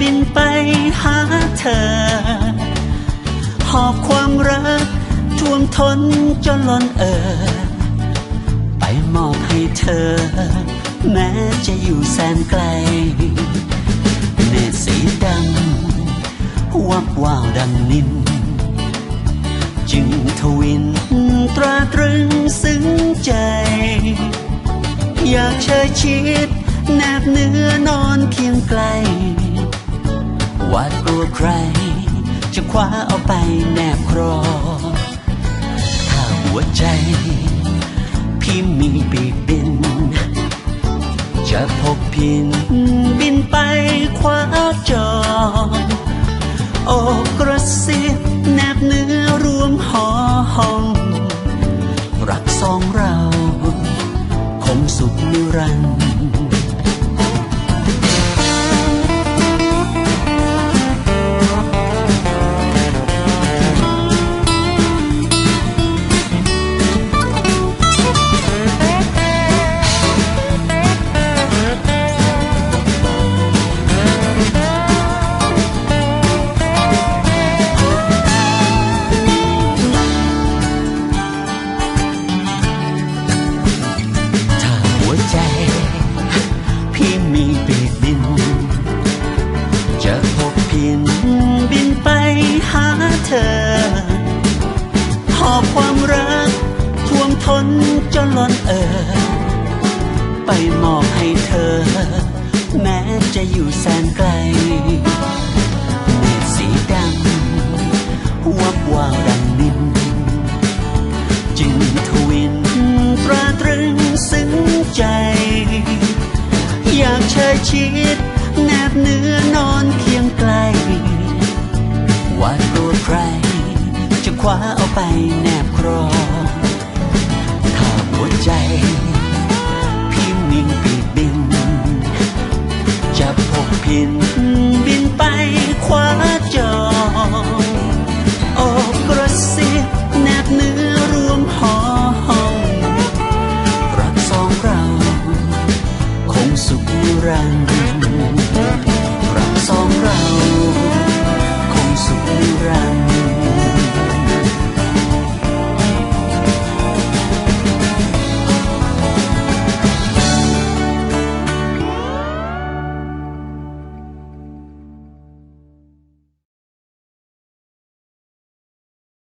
บินไปหาเธอ หอบความรักท่วมท้นจนล้นเอ่อไปมอบให้เธอ แม้จะอยู่แสนไกลเนตรสีดำวับวาวดังนินจึงทวินตราตรึงซึ้งใจ อยากเชยชิดแนบเนื้อนอนเคียงไกล ใคร จะคว้าเอาไปแนบครอ ถ้าหัวใจ พี่มีปีกบิน จะพกพินบินไปคว้าจอโอกกระซิบแนบเนื้อรวมหอห้อง รักสองเรา คงสุขนิรันดร์ อบความรักท่วมทนจนล้นเอ่อไปมอบให้เธอ แม้จะอยู่แสนไกลเมฆสีดำวับวาวดังนินจึงทวินตราตรึงซึ้งใจ อยากเชยชิดแนบเนื้อนอนเคียงไกลหวาดกลัว ว้าเอาไปแนบครอถ้าหัวใจ พี่มีปีบิน จะพกพินบินไปคว้าจอโอบกระซิบแนบเนื้อรวมหอหองรักสองเรา คงสุขนิรันดร์